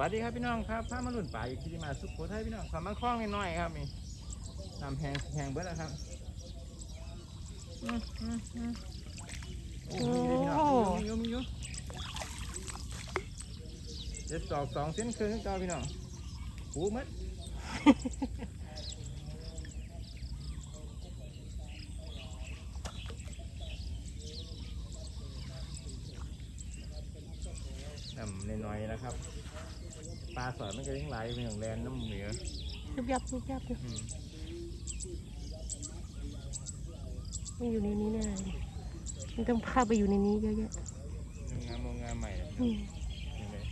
วัสดีครับพี่น้องครับพามาลุ่นป่าอยู่ที่มาสุโขทัยพี่น้องความมั่งคล่องน้อยๆครับนี่นำแหงแหงเบิดแล้วครับโอ้ยมีอยู่มยู่มเจ็ดสองสองเส้นคืนเก้าพี่น้องหูมัด น้ำน้อยๆนะครับ ปลาส อยมันก็ยังไหลเป็นอย่างแรงน้ำเหนือยุบยับยุบยับอยู่อืมมันอยู่ในนี้แน่เลยมันต้องเข้าไปอยู่ในนี้เยอะแยะงามโมงงามใหม่นะอืมนี่เลย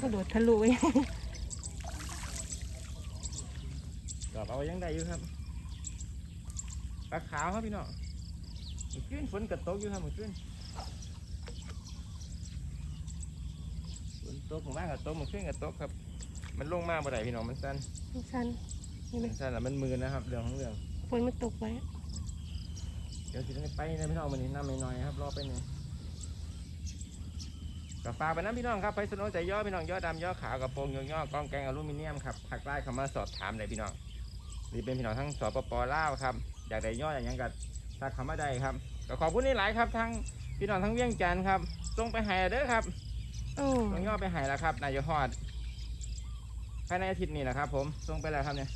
กระโดดทะลุไปดอกเอายังได้อยู่ครับ ปลาขาวครับพี่น้องมันขึ้นฝนกระตกอยู่ครับมันขึ้นฝนตกของบ้านกระตกมันขึ้นกระตกครับ มันลงมาบ่ได้พี่น้องมันสั้นมันสั้นนี่ไหมมันสั้นแล้วมันมือนะครับเรื่องของเรื่องฝนมันตกไว้เดี๋ยวสิได้ไปนะพี่น้องมันนี้น้ำน้อยๆครับรอไปหนึ่งกับฝากไปนะพี่น้องครับไปสนใจย่อพี่น้องย่อดำย่อขาวกระโปรงย่อย่อกองแกงอลูมิเนียมครับถักไล่เข้ามาสอบถามเลยพี่น้องหรือเป็นพี่น้องทั้งสปปลาวครับ อยากได้ย่ออย่างหยังกัทักเข้ามาได้ครับก็ขอบคุณนี่หลายครับทั้งพี่น้องทั้งเวียงจันทร์ครับส่งไปให้เด้อครับโอ้ส่งย่อไปให้แล้วครับนายฮอดภายในอาทิตย์นี้นะครับ ผมส่งไปแล้วครับเนี่ย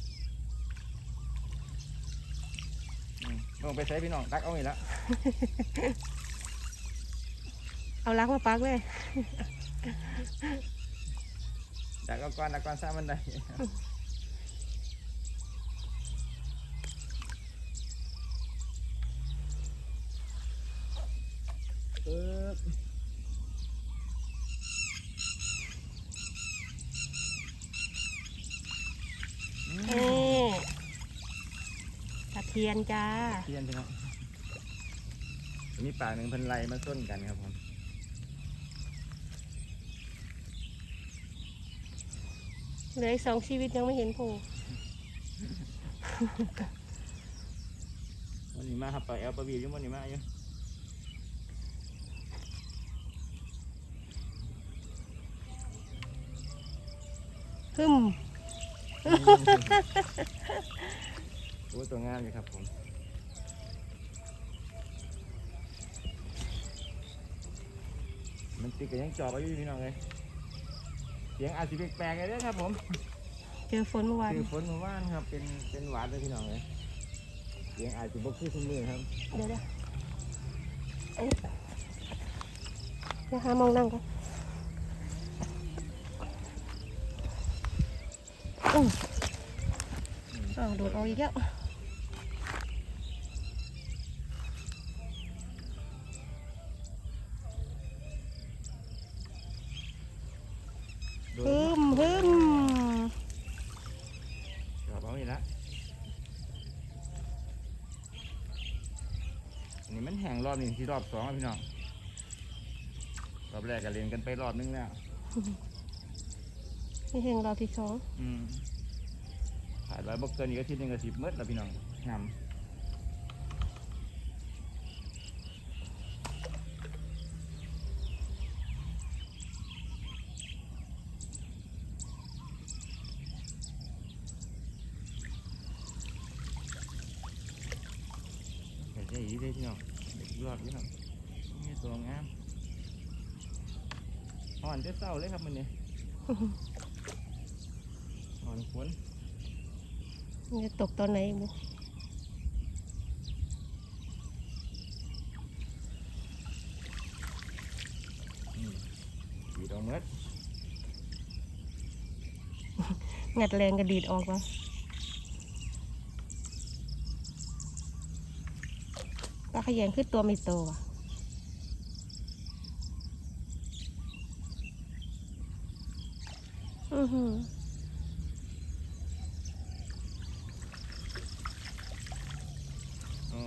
อืมลงไปใช้พี่น้องตักเอาอีกแล้วเอาลักมาปักเลยจากก็ก้อนละก้อนสร้างมันได้ ปึ๊บเอ๊ะตะเพียนจ้าเทียนใช่ไหมมีป่าหนึ่งเพันไรมาส้นกันครับผมเหลืออีกสองชีวิตยังไม่เห็นโผล่วันนี้มาครับปลาแอลปลาบีอยู่วันนี้มาอยู่ ฮึมโอ้ตัวงามอยู่ครับผมมันติดกับยังจอบไว้อยู่พี่น้องเลยเสียงอาจจะแปลกๆเลยเด้อครับผมเจอฝนเมื่อวานคือฝนเมื่อวานครับ เป็นเป็นหวานเลยพี่น้องเลยเสียงอาจจะบกคือทุกมือครับเดี๋ยวเดี๋ยวเอ้ยเดี๋ยวหามองนั่งก่อน อืมอ้าวโดดออกอีกแล้วโดฮึนมฮึมจอบเอาอีกแล้วอันนี้มันแห้งรอบนี้ที่รอบสองแล้วพี่น้องรอบแรกก็เรียนกันไปรอบนึงแล้ว นี่เฮงเราที่สองอืมผ่านไว้บกเกินอีกอาทิตย์หนึงก็สิบเมดแล้วพี่น้องงามเห็นใจอีได้พี่น้องเด็กยอดพี่น้องนี่ตัวงามอ่อนเด้อเศร้าเลยครับมันเนี่ยอ่อน ฝนมันจะตกตอนไหนอีกบุอืมสีดองเมดงัดแรงกระดีดออกวะปลาขยงขึ้นตัวไม่โตว่ะอือหืออ๋อ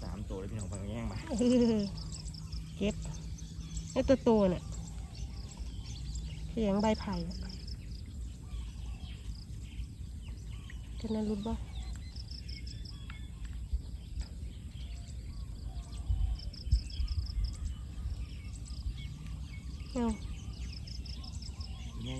สามตัวเลยพี่น้องฟังแย่งมา อื้อ เก็บไอ้ตัวโตน่ะขยงใบไผ่น่ะจะนั้นรุดบ่ เอา ไง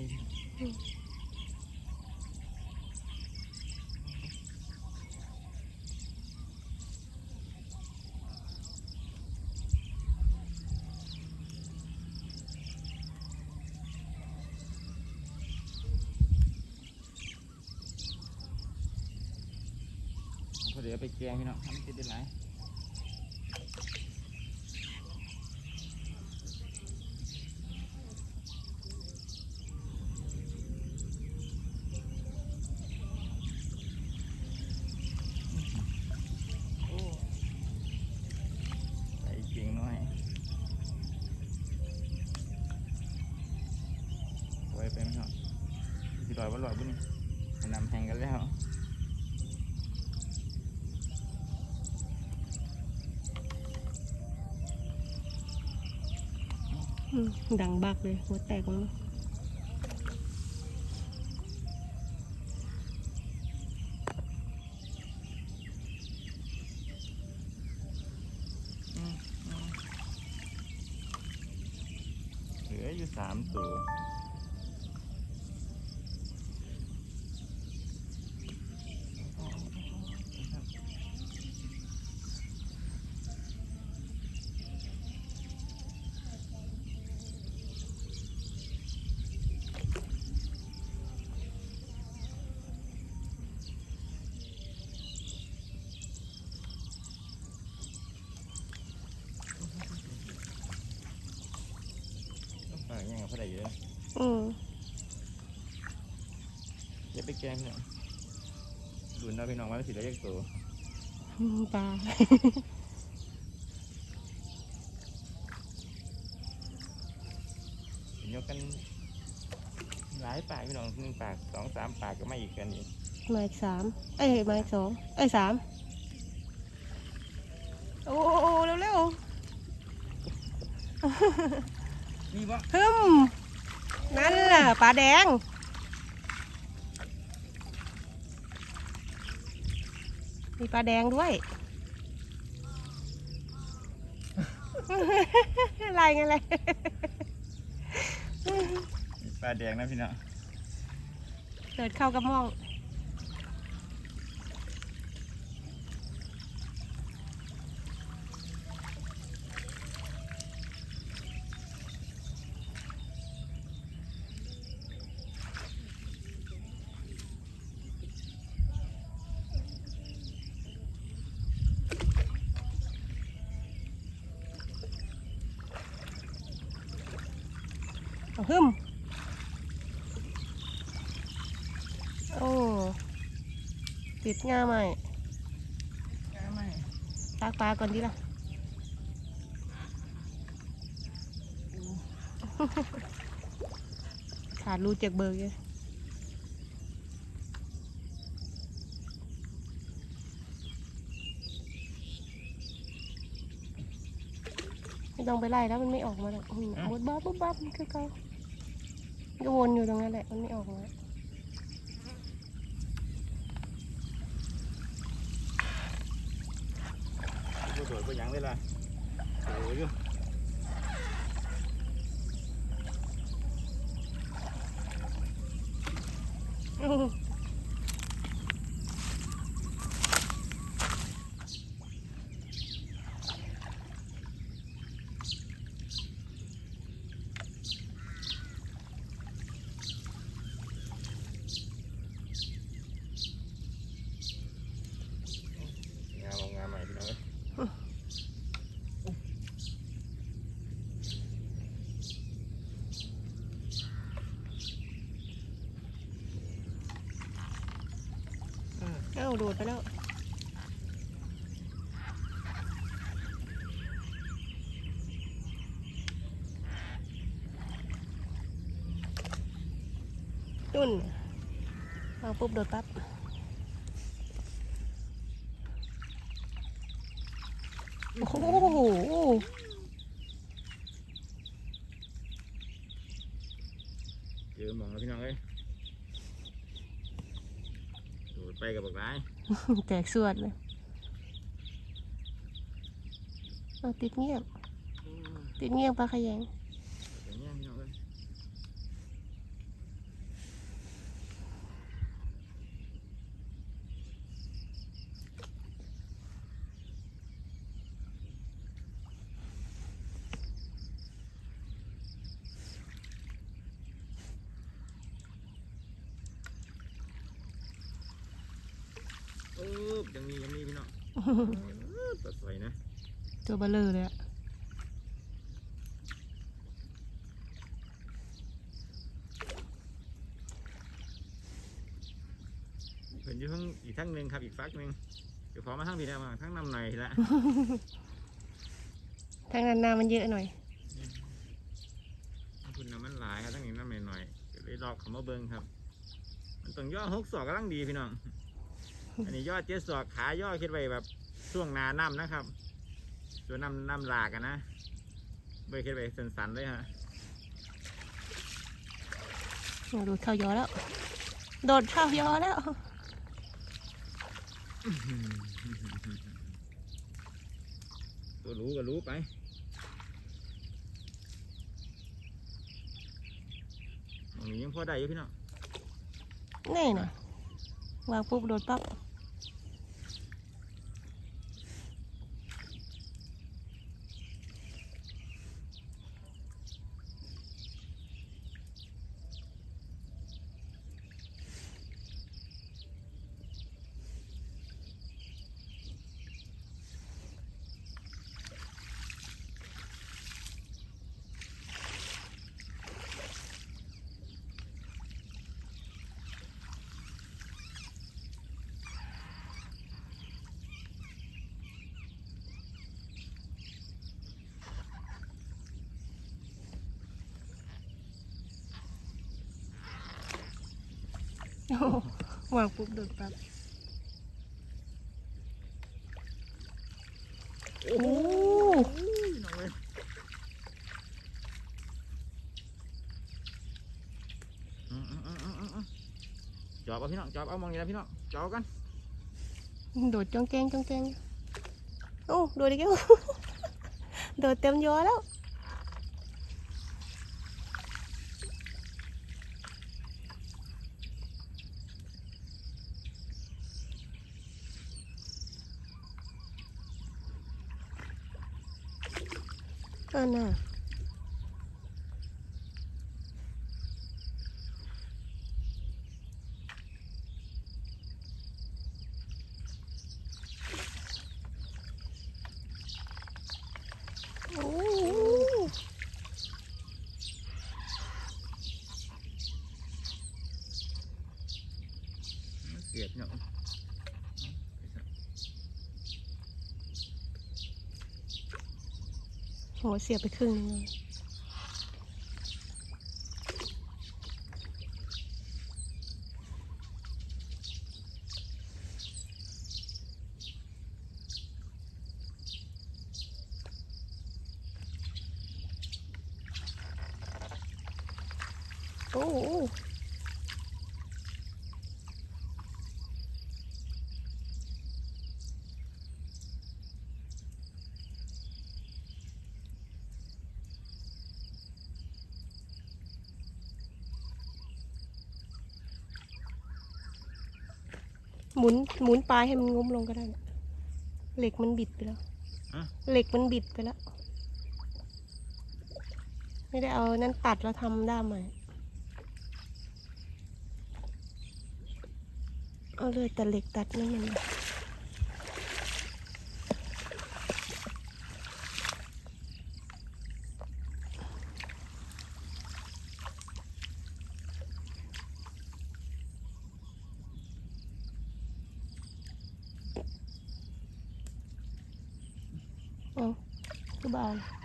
พอ เดี๋ยวไปแกงพี่น้องทำติดได้หลาย โอ้ใส่เก่งหน่อยไว้ไปไหมครับสิลอยว่าลอยบุ้นี่มันนำแทงกันแล้ว อืม ดังบักเลยหัวแตกแล้วมัน เหลืออยู่สามตัว ปลายังกับพอได้อยู่เลย อืม อย่าไปแกล้งพี่น้องดูนเราพี่น้องว่าสิได้ยักตัวปลาเห็นยกกันหลายปากพี่น้องหนึ่งปากสองสามปากก็ไม่อีกกันอีกมาอีกสามเอ้ยมาอีกสองเอ้ยสามโอ้โอ้เร็วเร็วนี่บ่ๆฮึมนั่นล่ะปลาแดง มีปลาแดงด้วยอะไรไงเลยปลาแดงนะพี่น้องเกิดเข้ากระมอง เอาหึมโอ้ติดง่าใหม่ไม่ตากปลาก่อนดีล่ะขาดรูเจ็กเบิร์กเลยไม่ต้องไปไล่แล้วมันไม่ออกมาหรอกอืมบดบ้าบุ๊บบ้ามันคือเก่า ก็วนอยู่ตรงนั้นแหละ มันไม่ออกมากูโดดก็ยังเลยล่ะโอ้ยงามเอางามใหม่พี่น้องเอ้ย เอ้า โดดไปแล้ว นุ่นมาปุ๊บโดดปั๊บโอ้โหเจอหมองแล้วพี่น้องเอ้ยโดด ไปกับบักร้ายแตกสวดเลยเอาติดเงียบ ติดเงียบปลาขยงอย่างเงี้ยพี่น้อง ตัวสวยนะ ตัวเบลเลอเลยอะเพิ่นอยู่ทั้งอีกทั้งหนึ่งครับอีกฟักหนึ่งเดี๋ยวขอมาทั้งพี่แล้วมาทั้งนำในละ ทางนั้นน้ำมันเยอะหน่อย คุณน้ำมันหลายครับทั้งนี้น้ำหน่อยๆก็เลยรอกเขามาเบิ้งครับ มันต้องย่อหกศอกกำลังดีพี่น้อง อันนี้ย่อเจ็ดศอกขาย่อคิดไว้แบบช่วงหนาน้ำนะครับ ตัวน้ำน้ำหลากอะนะเบยคิดไว้สันๆเลยฮะโดดเข้ายอแล้ว โดดเข้ายอแล้วตัวรู้ก็รู้ไปตรงนี้ยังพอได้อยู่พี่น้องนี่นะวางปุ๊บโดดปั๊บ วางปุ๊บโดดปั๊บโอ้โหจอบเอาพี่น้องจอบเอามองนี่นะพี่น้องจอบกันโดดจ้องแกงจ้องแกงโอ้โดดอีกแล้วโดดเต็มยอแล้ว อันน่ะโอ้ เสียบเนาะ หัว เสียไปครึ่งนึงเลยโอ้โห หมุนหมุนปลายให้มันงุ้มลงก็ได้นะเหล็กมันบิดไปแล้วอะเหล็กมันบิดไปแล้ว ไม่ได้เอานั่นตัดแล้วทำด้ามใหม่ เอาเลยแต่เหล็กตัดนั่นมันมาเอา คื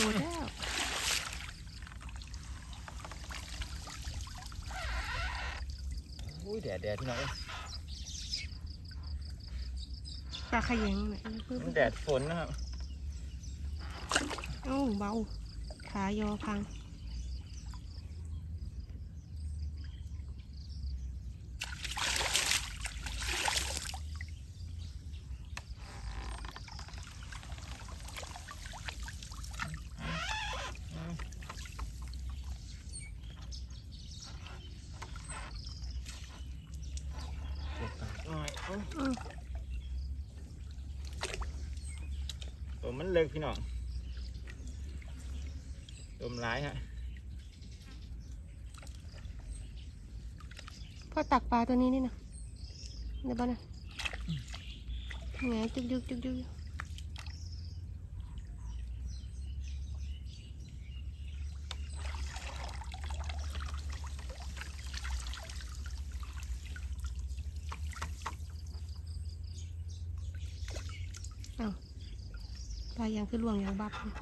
อเบาเลยโอ้าโดนแล้วอุ้ยแดดแดดพี่น้องเอ้ยปลาขยงเนี่ยปึ๊บมันแดดฝนนะครับเอ้าเบา ขายอพัง ตัวมันเล็ก พี่น้องตัวมันร้ายฮะพ่อตักปลาตัวนี้นี่นะเดี๋ยวบ้านะไงจุกจุกจุกจุก ลายังคือล่วงอย่างบับเลย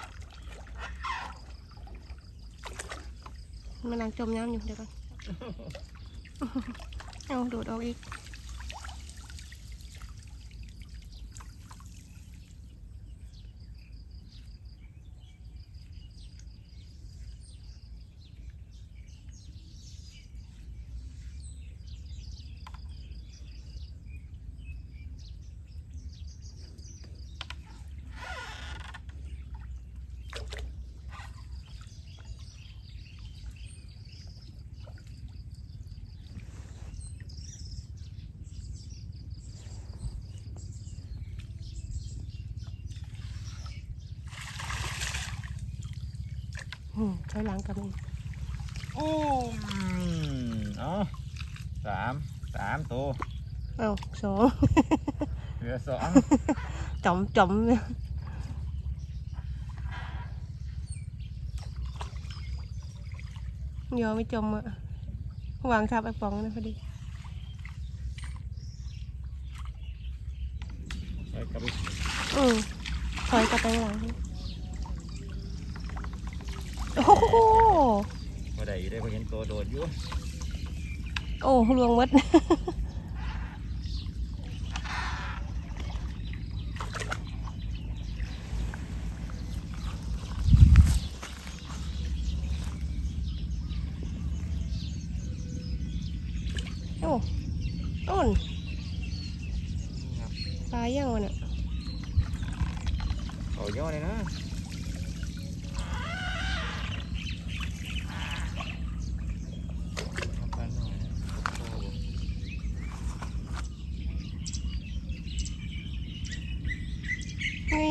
มันนังจมน้ำอยู่เดี๋ยวก่อน เอาโดดออกอีก ใช้หลังกลับมาอีกอู้มเอาสามสามตัวเอาสองเหลือสองจอมจอมเนี่ยยอไม่จมอะวางทับไอ้ปองนะพอดีไปกลับไปอืมถอยกลับไปข้างหลังโอ้โห มา ได้ได้พอเห็นตัวโดดอยู่โอ้ลวงมด โอ้ต้น ครับ ตายยังวะเนี่ย เอาย่อเลยนะเอาปลาหน่อยนะโอ้โห นี่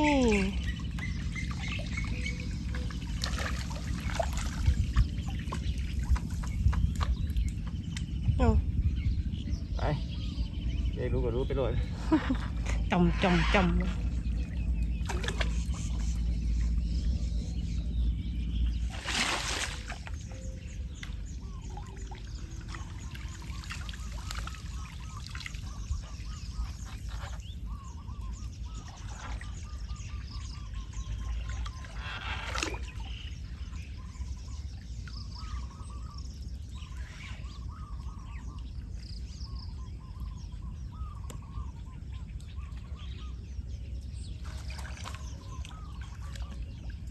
เอา ไปเด็กรู้ก็รู้ไปเลย จอมจอมจอม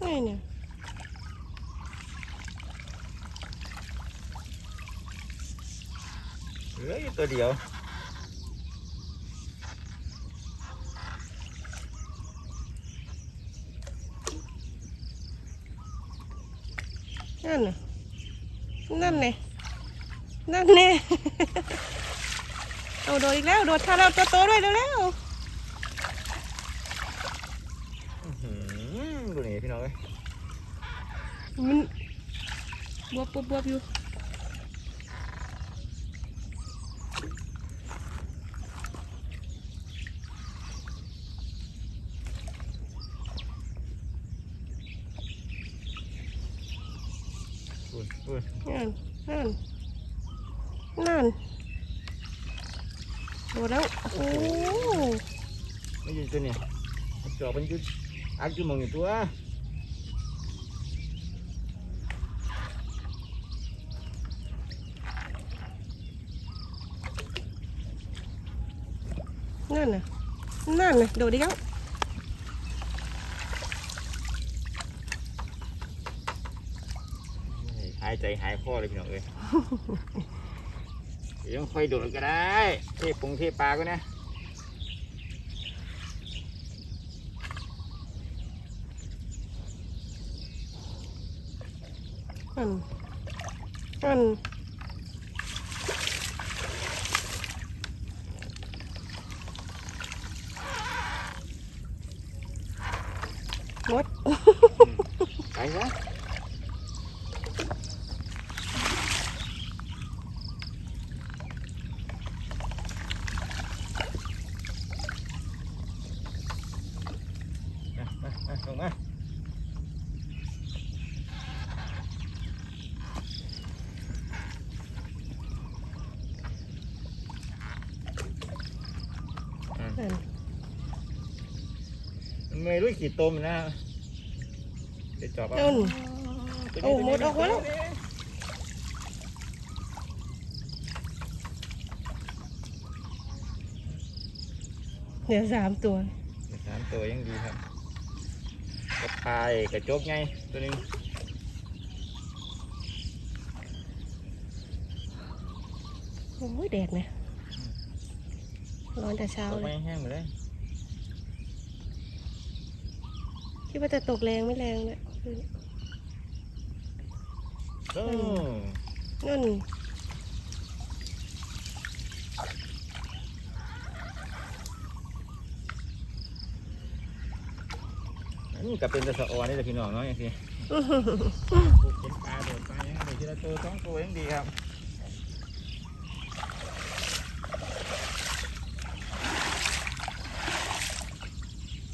นี่เนี่ย เหลืออยู่ ตัวเดียว นั่นน่ะนั่นไงนั่นแน่เอาโดดอีกแล้ว โดดทาเราตัวโตด้วยเร็วอื้อหือดูนี่พี่น้องเอ้ยๆมันบวบบวบบวบอยู่ อุ้ยอุ้ย นั่น นั่น นั่นโดดแล้ว โอ้ ไม่อยู่ตัวเนี่ย จอบมันอยุดอักอยู่หมองอยู่ตัวนั่นน่ะนั่นน่ะโดดอีกแล้วหายใจหายคอเลยพี่น้องเอ้ยเดี๋ยวยังค่อยโดดก็ได้ เทปงเทปลาก็นะ นั่นนั่น มด ไปซะมามามาลงมาอืม นั่น มันไม่รู้กี่ตมนะเดี๋ยวจอบเอานั่นตัวนี้โอ้หมดออกมาแล้วตัวนี้เหลือสามตัวเดี๋ยวสามตัวยังดีครับกระพายกระจกไงตัวหนึงโอ้ยแดดนะร้อนแต่เช้าตกเลไม่ย แห้งหมดเลย คิดว่าจะตกแรงไม่แรงเลยโอ้นั่นอันนี่ก็เป็นตะสะออนนี่แหละพี่น้องเนาะอย่างที่อื้อหือเป็นปลาโดดปลายังไงทีละตัวสองตัวยังดีครับ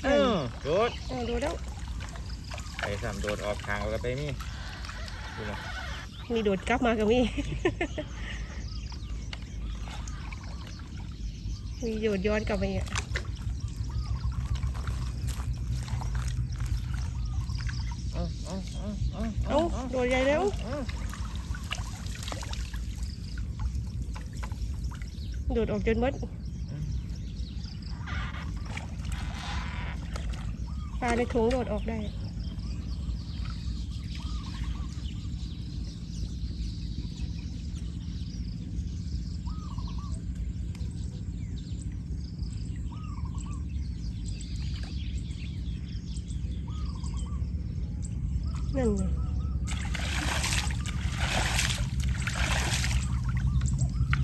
เออโดดเอาดูแล้ว ไปสามโดดออกทางก็ไปนี่ดูนะมีโดดกลับมากับมี มีโดดย้อนกลับมาอีกอะเอาเอาเอาเอาเอ้าโดดใหญ่แล้วเอาโดดออกจนหมดปลาในถุงโดดออกได้ นั่นไง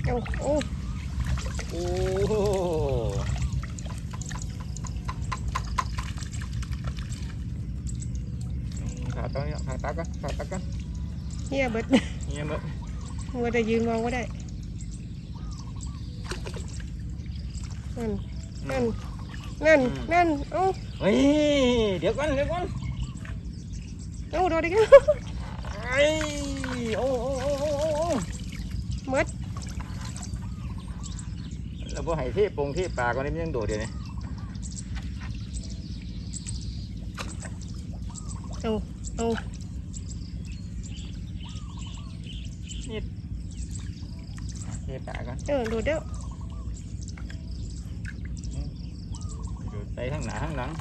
เอาโอ้โอ้โหขาตั้งเนี่ยขาตักกันขาตักกันเฮียเบิดเงี้ยมั้ยมัวแต่ยืนมองก็ได้นั่นนั่นนั่นนั่นเอ้าเฮ้ยเดี๋ยวก่อนเดี๋ยวก่อน เอ้าโดดอีกแล้วไอ้โอ้โอ้โอ้โอ้โอ้หมดแล้วพอให้ที่ปงที่ปลาก่อนนี่มันยังโดดเดี๋ยวนี้เอาเอาที่ปลาก่อนเออโดดแล้ว โดดไปข้างหน้าข้างหลัง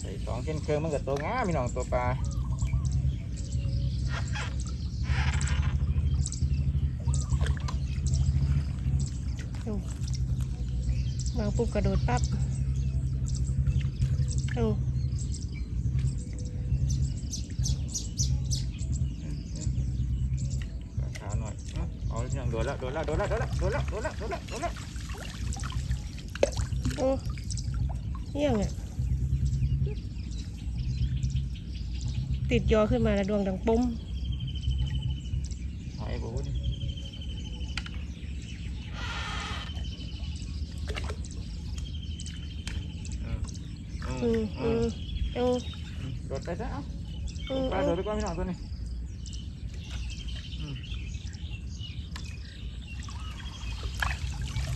ใส่สอง เส้นเครื่องมันก็ตัวงาพี่น้องตัวปลามาปุ๊บกระโดดปั๊บเอาขาหน่อยเอาอาพี่น้องโดดแล้วโดดแล้วโดดแล้วโดดแล้วโดดแล้วโดดแล้วโดดแล้วโดดแล้วโอ้เยี่ยงอะ ติดยอขึ้นมาแล้วดวงดังปุ้มหอยบูนี่อืมอือืมมอือืมมเอาโดดไปซะเอ้าอืมปลาเอาโดดไปก่อนพี่น้องตัวนี้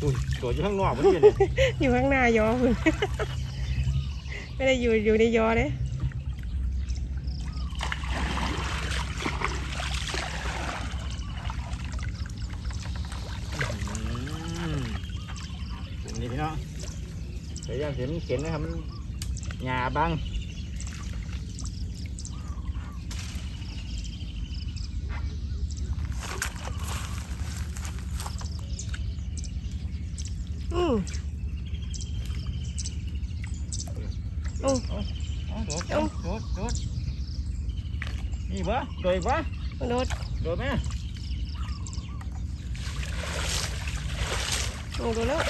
อุ้ยโดดอยู่ข้างนอกพอดีเนี่ยอยู่ข้างหน้ายอคุณไม่ได้อยู่อยู่ในยอเลย อืมตรงนี้พี่น้อง พยายามเห็นเข็นนะครับมันหยาบังอืมโอ้เอาโดดเอาโดดโดดนี่บ่โดดอีกบ่โดดโดดไหมโอ้โดดแล้ว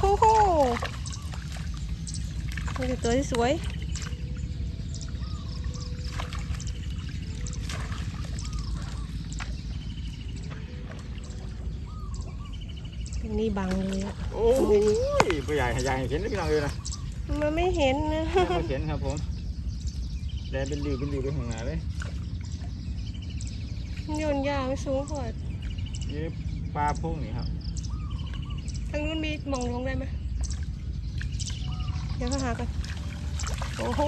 โหโหนี่คือ ตัวที่สวยตรงนี้บังเลยอะโอ้ยผู้ใหญ่ใหญ่เห็นได้พี่น้องเลยนะมันไม่เห็นนะ ไม่เห็นครับผมแดงเป็นริ้วเป็นริ้วไปข้างหน้าเลยโยนยาไม่สูงกว่านี่ปลาพุ่งนี่ครับทางนู้นมีหมองลงได้ไหมเดี๋ยวเขาหากัน โอ้โห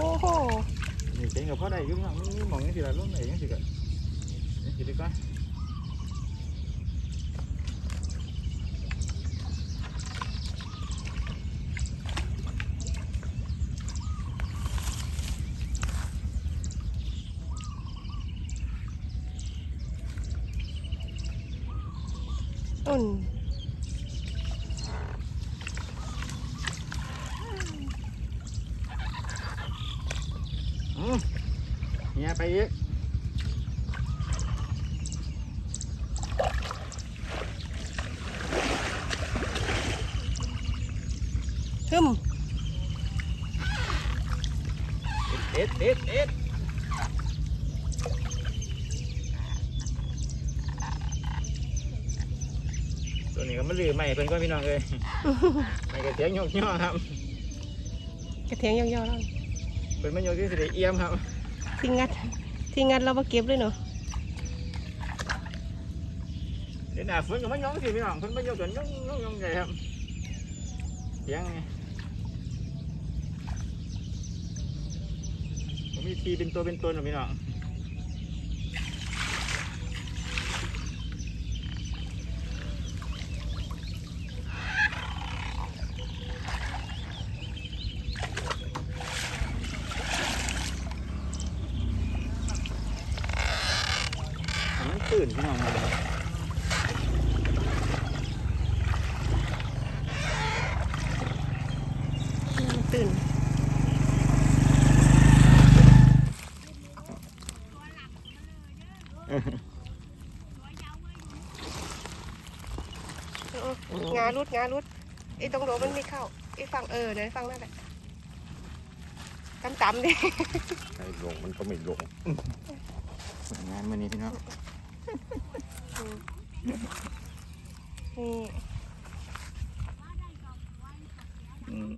นี่เจ๋งกับพ่อได้ยุ่งมากนี่มองยังสิละลุ่มไหนยังสิกันยังสิดีกว่า อุ่น อืม เนี่ยไปอีกขึ้มเอ็ดเอ็ดเอ็ดตัวนี้ก็มันลือใหม่เพิ่นก็พี่น้องเลยไม่กระเทียงยกย่อครับกระเทียงย่อๆแล้วเป็นมันยกที่สิได้เอี่ยมครับ ที่งัดที่งัดเรามาเก็บเลยเนาะเดี๋ยวหน้าฝนก็มันยองสิพี่น้องเพิ่นมันยกกันยองย้องย้องใหญ่ครับเสียงไงผมมีทีเป็นตัวเป็นตนหรอพี่น้องมันตื่นพี่น้องมา อืมตื่นเอองารุดงารุดไอ้ตรงโดมันไม่เข้าไอ้ฟังเออเดี๋ยวฟังนั่นแหละต่ำๆดิไอ้ลงมันก็ไม่ลงงานวันนี้พี่น้องนี่